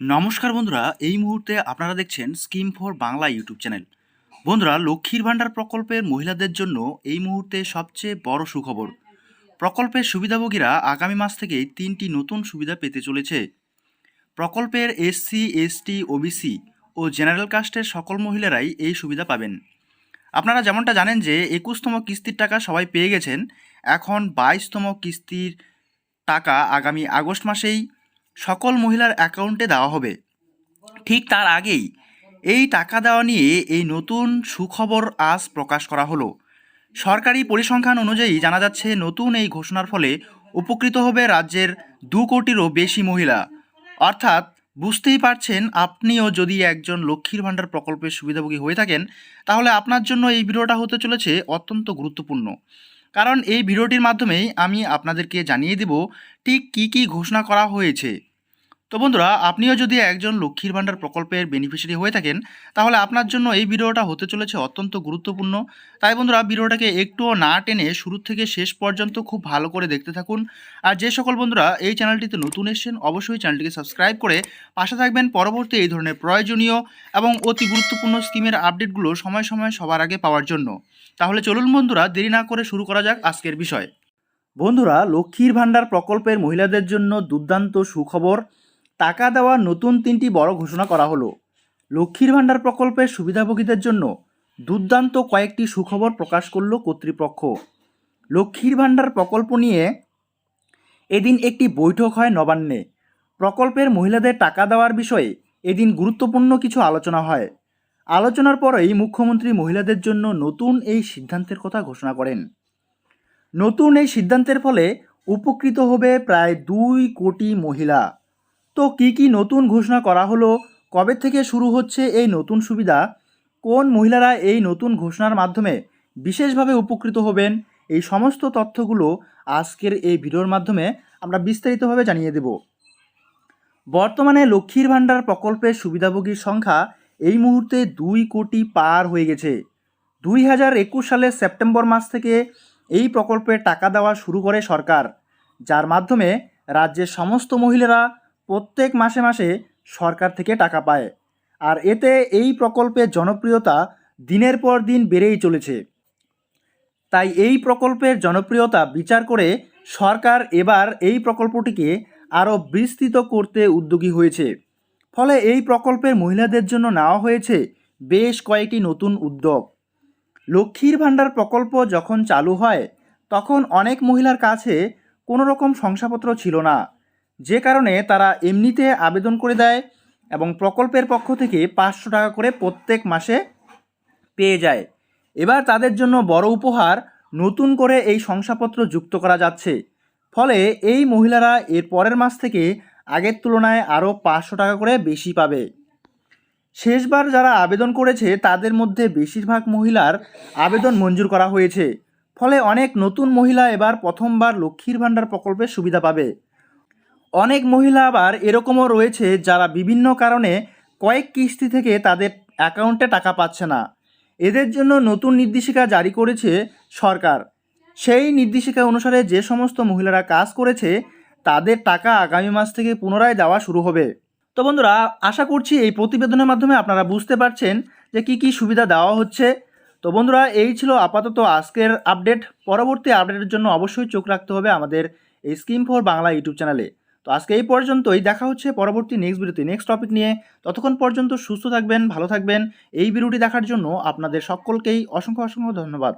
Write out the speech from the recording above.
নমস্কার বন্ধুরা, এই মুহূর্তে আপনারা দেখছেন scheme for Bangla YouTube channel বন্ধুরা, লক্ষ্মীর ভাণ্ডার প্রকল্পের মহিলাদের জন্য এই মুহূর্তে সবচেয়ে বড় সুখবর। প্রকল্পের সুবিধাভোগীরা আগামী মাস থেকে তিনটি নতুন সুবিধা পেতে চলেছে। প্রকল্পের এসসি এসটি ওবিসি ও জেনারেল কাস্টের সকল মহিলারাই এই সুবিধা পাবেন। আপনারা যেমনটা জানেন যে একুশতম কিস্তির টাকা সবাই পেয়ে গেছেন, এখন বাইশতম কিস্তির টাকা আগামী আগস্ট মাসেই সকল মহিলার অ্যাকাউন্টে দেওয়া হবে। ঠিক তার আগেই এই টাকা দেওয়া নিয়ে এই নতুন সুখবর আজ প্রকাশ করা হলো। সরকারি পরিসংখ্যান অনুযায়ী জানা যাচ্ছে, নতুন এই ঘোষণার ফলে উপকৃত হবে রাজ্যের দু কোটিরও বেশি মহিলা। অর্থাৎ বুঝতেই পারছেন আপনিও যদি একজন লক্ষ্মীর ভাণ্ডার প্রকল্পের সুবিধাভোগী হয়ে থাকেন, তাহলে আপনার জন্য এই ভিডিওটা হতে চলেছে অত্যন্ত গুরুত্বপূর্ণ। কারণ এই ভিডিওটির মাধ্যমেই আমি আপনাদেরকে জানিয়ে দেব ঠিক কী কী ঘোষণা করা হয়েছে। তো বন্ধুরা, আপনিও যদি একজন লক্ষ্মীর ভাণ্ডার প্রকল্পের বেনিফিশিয়ারি হয়ে থাকেন, তাহলে আপনার জন্য এই ভিডিওটা হতে চলেছে অত্যন্ত গুরুত্বপূর্ণ। তাই বন্ধুরা, ভিডিওটাকে একটুও না টেনে শুরু থেকে শেষ পর্যন্ত খুব ভালো করে দেখতে থাকুন। আর যে সকল বন্ধুরা এই চ্যানেলটিতে নতুন এসেছেন, অবশ্যই চ্যানেলটিকে সাবস্ক্রাইব করে পাশে থাকবেন। পরবর্তী এই ধরনের প্রয়োজনীয় এবং অতি গুরুত্বপূর্ণ স্কিমের আপডেটগুলো সময় সময় সবার আগে পাওয়ার জন্য। তাহলে চলুন বন্ধুরা, দেরি না করে শুরু করা যাক আজকের বিষয়। বন্ধুরা, লক্ষ্মীর ভাণ্ডার প্রকল্পের মহিলাদের জন্য দুর্দান্ত সুখবর। টাকা দেওয়ার নতুন তিনটি বড় ঘোষণা করা হলো। লক্ষ্মীর ভাণ্ডার প্রকল্পের সুবিধাভোগীদের জন্য দুর্দান্ত কয়েকটি সুখবর প্রকাশ করল কর্তৃপক্ষ। লক্ষ্মীর ভাণ্ডার প্রকল্প নিয়ে এদিন একটি বৈঠক হয় নবান্নে। প্রকল্পের মহিলাদের টাকা দেওয়ার বিষয়ে এদিন গুরুত্বপূর্ণ কিছু আলোচনা হয়। আলোচনার পরেই মুখ্যমন্ত্রী মহিলাদের জন্য নতুন এই সিদ্ধান্তের কথা ঘোষণা করেন। নতুন এই সিদ্ধান্তের ফলে উপকৃত হবে প্রায় দুই কোটি মহিলা। তো কি কি নতুন ঘোষণা করা হলো? কবে থেকে শুরু হচ্ছে এই নতুন সুবিধা? কোন মহিলারা এই নতুন ঘোষণার মাধ্যমে বিশেষভাবে উপকৃত হবেন? এই সমস্ত তথ্যগুলো আজকের এই ভিডিওর মাধ্যমে আমরা বিস্তারিতভাবে জানিয়ে দেব। বর্তমানে লক্ষ্মীর ভাণ্ডার প্রকল্পের সুবিধাভোগীর সংখ্যা এই মুহূর্তে দুই কোটি পার হয়ে গেছে। দুই হাজার একুশ সালের সেপ্টেম্বর মাস থেকে এই প্রকল্পে টাকা দেওয়া শুরু করে সরকার, যার মাধ্যমে রাজ্যের সমস্ত মহিলারা প্রত্যেক মাসে মাসে সরকার থেকে টাকা পায়। আর এতে এই প্রকল্পের জনপ্রিয়তা দিনের পর দিন বেড়েই চলেছে। তাই এই প্রকল্পের জনপ্রিয়তা বিচার করে সরকার এবার এই প্রকল্পটিকে আরও বিস্তৃত করতে উদ্যোগী হয়েছে। ফলে এই প্রকল্পের মহিলাদের জন্য নেওয়া হয়েছে বেশ কয়েকটি নতুন উদ্যোগ। লক্ষ্মীর ভাণ্ডার প্রকল্প যখন চালু হয়, তখন অনেক মহিলার কাছে কোনো রকম শংসাপত্র ছিল না। যে কারণে তারা এমনিতে আবেদন করে দেয় এবং প্রকল্পের পক্ষ থেকে পাঁচশো টাকা করে প্রত্যেক মাসে পেয়ে যায়। এবার তাদের জন্য বড় উপহার নতুন করে এই শংসাপত্র যুক্ত করা যাচ্ছে। ফলে এই মহিলারা এর পরের মাস থেকে আগের তুলনায় আরও পাঁচশো টাকা করে বেশি পাবে। শেষবার যারা আবেদন করেছে, তাদের মধ্যে বেশিরভাগ মহিলার আবেদন মঞ্জুর করা হয়েছে। ফলে অনেক নতুন মহিলা এবার প্রথমবার লক্ষ্মীর ভাণ্ডার প্রকল্পের সুবিধা পাবে। অনেক মহিলা আবার এরকমও রয়েছে যারা বিভিন্ন কারণে কয়েক কিস্তি থেকে তাদের অ্যাকাউন্টে টাকা পাচ্ছে না। এদের জন্য নতুন নির্দেশিকা জারি করেছে সরকার। সেই নির্দেশিকা অনুসারে যে সমস্ত মহিলারা কাজ করেছে, তাদের টাকা আগামী মাস থেকে পুনরায় দেওয়া শুরু হবে। তো বন্ধুরা, আশা করছি এই প্রতিবেদনের মাধ্যমে আপনারা বুঝতে পারছেন যে কি কি সুবিধা দেওয়া হচ্ছে। তো বন্ধুরা, এই ছিল আপাতত আজকের আপডেট। পরবর্তী আপডেটের জন্য অবশ্যই চোখ রাখতে হবে আমাদের এই স্কিম ফর বাংলা ইউটিউব চ্যানেলে। তো আজকে এই পর্যন্তই, দেখা হচ্ছে পরবর্তী নেক্সট ভিডিওতে নেক্সট টপিক নিয়ে ততক্ষণ পর্যন্ত সুস্থ থাকবেন, ভালো থাকবেন। এই ভিডিওটি দেখার জন্য আপনাদের সকলকেই অসংখ্য অসংখ্য ধন্যবাদ।